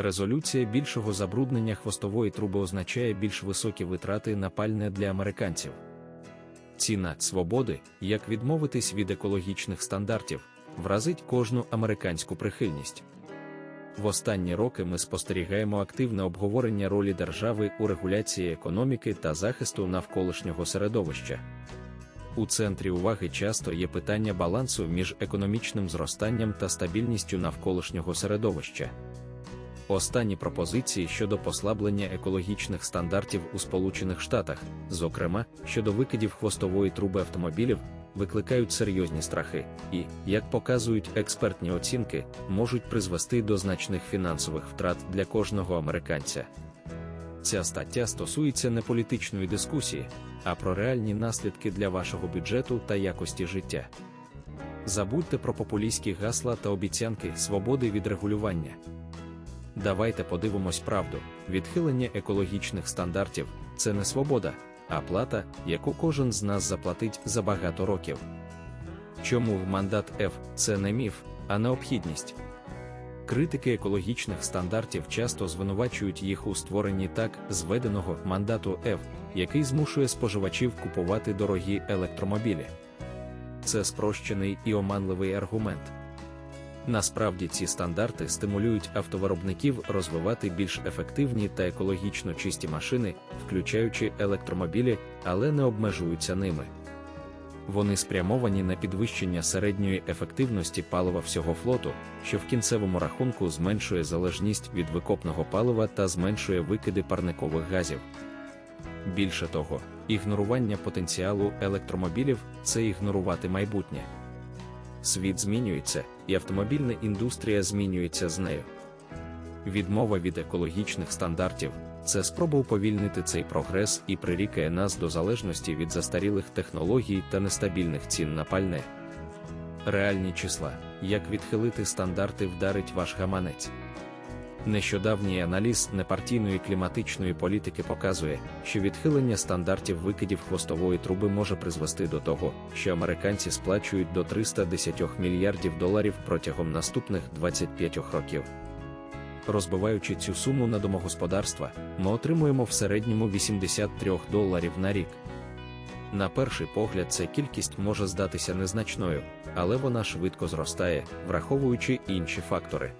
Резолюція більшого забруднення хвостової труби означає більш високі витрати на пальне для американців. Ціна свободи, як відмовитись від екологічних стандартів, вразить кожну американську прихильність. В останні роки ми спостерігаємо активне обговорення ролі держави у регуляції економіки та захисту навколишнього середовища. У центрі уваги часто є питання балансу між економічним зростанням та стабільністю навколишнього середовища. Останні пропозиції щодо послаблення екологічних стандартів у Сполучених Штатах, зокрема щодо викидів хвостової труби автомобілів, викликають серйозні страхи і, як показують експертні оцінки, можуть призвести до значних фінансових втрат для кожного американця. Ця стаття стосується не політичної дискусії, а про реальні наслідки для вашого бюджету та якості життя. Забудьте про популістські гасла та обіцянки свободи від регулювання. Давайте подивимось правду: відхилення екологічних стандартів це не свобода, а плата, яку кожен з нас заплатить за багато років. Чому в мандат F це не міф, а необхідність? Критики екологічних стандартів часто звинувачують їх у створенні так зведеного мандату F, який змушує споживачів купувати дорогі електромобілі. Це спрощений і оманливий аргумент. Насправді ці стандарти стимулюють автовиробників розвивати більш ефективні та екологічно чисті машини, включаючи електромобілі, але не обмежуються ними. Вони спрямовані на підвищення середньої ефективності палива всього флоту, що в кінцевому рахунку зменшує залежність від викопного палива та зменшує викиди парникових газів. Більше того, ігнорування потенціалу електромобілів це ігнорувати майбутнє. Світ змінюється, і автомобільна індустрія змінюється з нею. Відмова від екологічних стандартів це спроба уповільнити цей прогрес і прирікає нас до залежності від застарілих технологій та нестабільних цін на пальне. Реальні числа, як відхилити стандарти вдарить ваш гаманець. Нещодавній аналіз непартійної кліматичної політики показує, що відхилення стандартів викидів хвостової труби може призвести до того, що американці сплачують до 310 мільярдів доларів протягом наступних 25 років. Розбиваючи цю суму на домогосподарства, ми отримуємо в середньому 83 доларів на рік. На перший погляд, ця кількість може здатися незначною, але вона швидко зростає, враховуючи інші фактори.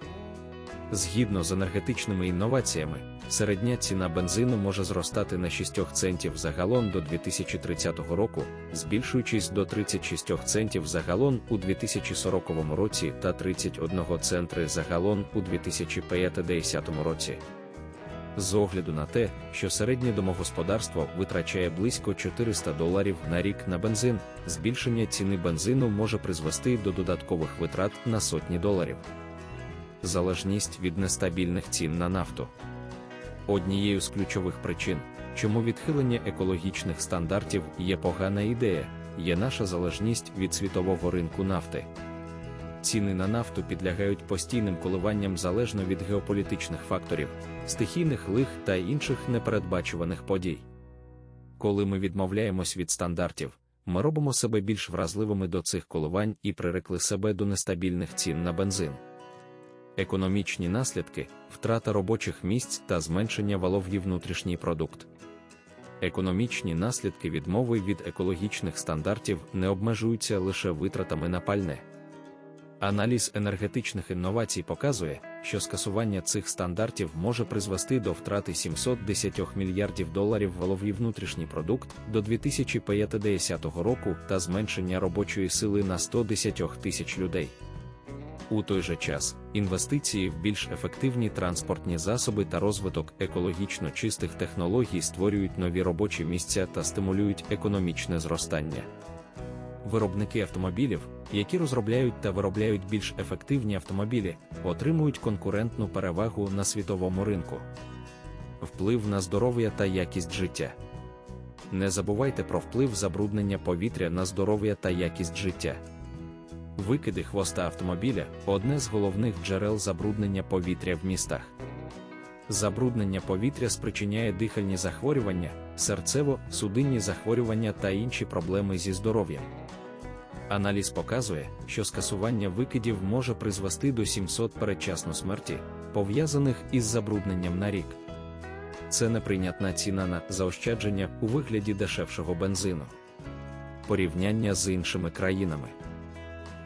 Згідно з енергетичними інноваціями, середня ціна бензину може зростати на 6 центів за галон до 2030 року, збільшуючись до 36 центів за галон у 2040 році та 31 центри за галон у 2050 році. З огляду на те, що середнє домогосподарство витрачає близько 400 доларів на рік на бензин, збільшення ціни бензину може призвести до додаткових витрат на сотні доларів залежність від нестабільних цін на нафту. Однією з ключових причин, чому відхилення екологічних стандартів є погана ідея, є наша залежність від світового ринку нафти. Ціни на нафту підлягають постійним коливанням залежно від геополітичних факторів, стихійних лих та інших непередбачуваних подій. Коли ми відмовляємось від стандартів, ми робимо себе більш вразливими до цих коливань і прирекли себе до нестабільних цін на бензин економічні наслідки, втрата робочих місць та зменшення валов'ї внутрішній продукт. Економічні наслідки відмови від екологічних стандартів не обмежуються лише витратами на пальне. Аналіз енергетичних інновацій показує, що скасування цих стандартів може призвести до втрати 710 мільярдів доларів валов'ї внутрішній продукт до 2050 року та зменшення робочої сили на 110 тисяч людей. У той же час, інвестиції в більш ефективні транспортні засоби та розвиток екологічно чистих технологій створюють нові робочі місця та стимулюють економічне зростання. Виробники автомобілів, які розробляють та виробляють більш ефективні автомобілі, отримують конкурентну перевагу на світовому ринку. Вплив на здоров'я та якість життя. Не забувайте про вплив забруднення повітря на здоров'я та якість життя. Викиди хвоста автомобіля одне з головних джерел забруднення повітря в містах. Забруднення повітря спричиняє дихальні захворювання, серцево-судинні захворювання та інші проблеми зі здоров'ям. Аналіз показує, що скасування викидів може призвести до 700 передчасну смерті, пов'язаних із забрудненням на рік. Це неприйнятна ціна на заощадження у вигляді дешевшого бензину. Порівняння з іншими країнами.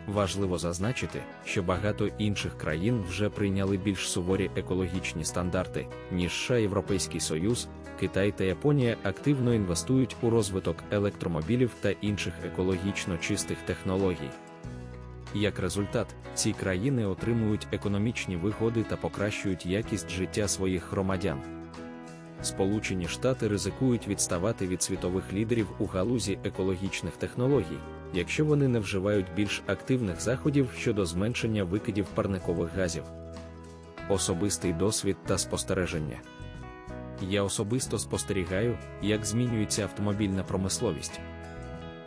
Важливо зазначити, що багато інших країн вже прийняли більш суворі екологічні стандарти, ніж США Європейський Союз, Китай та Японія активно інвестують у розвиток електромобілів та інших екологічно чистих технологій. Як результат, ці країни отримують економічні вигоди та покращують якість життя своїх громадян. Сполучені Штати ризикують відставати від світових лідерів у галузі екологічних технологій, якщо вони не вживають більш активних заходів щодо зменшення викидів парникових газів. Особистий досвід та спостереження. Я особисто спостерігаю, як змінюється автомобільна промисловість.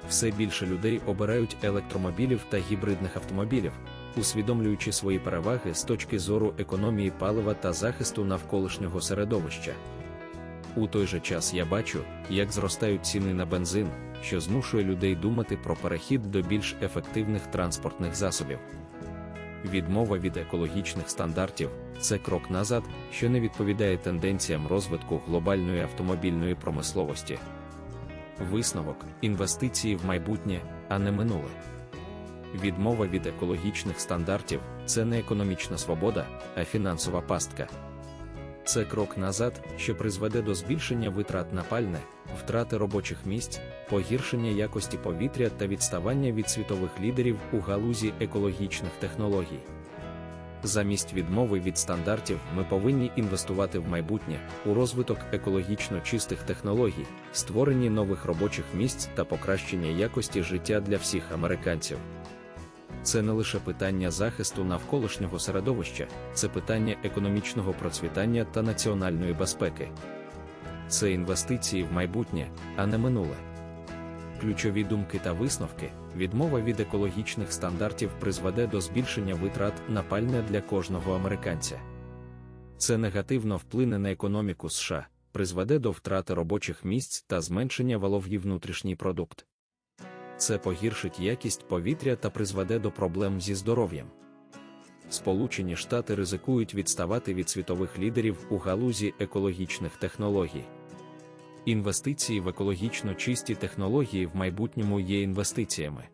Все більше людей обирають електромобілів та гібридних автомобілів, усвідомлюючи свої переваги з точки зору економії палива та захисту навколишнього середовища. У той же час я бачу, як зростають ціни на бензин, що змушує людей думати про перехід до більш ефективних транспортних засобів. Відмова від екологічних стандартів це крок назад, що не відповідає тенденціям розвитку глобальної автомобільної промисловості. Висновок інвестиції в майбутнє, а не минуле. Відмова від екологічних стандартів це не економічна свобода, а фінансова пастка. Це крок назад, що призведе до збільшення витрат на пальне, втрати робочих місць, погіршення якості повітря та відставання від світових лідерів у галузі екологічних технологій. Замість відмови від стандартів ми повинні інвестувати в майбутнє у розвиток екологічно чистих технологій, створенні нових робочих місць та покращення якості життя для всіх американців. Це не лише питання захисту навколишнього середовища, це питання економічного процвітання та національної безпеки. Це інвестиції в майбутнє, а не минуле. Ключові думки та висновки, відмова від екологічних стандартів призведе до збільшення витрат на пальне для кожного американця. Це негативно вплине на економіку США, призведе до втрати робочих місць та зменшення валов'ї внутрішній продукт. Це погіршить якість повітря та призведе до проблем зі здоров'ям. Сполучені Штати ризикують відставати від світових лідерів у галузі екологічних технологій. Інвестиції в екологічно чисті технології в майбутньому є інвестиціями.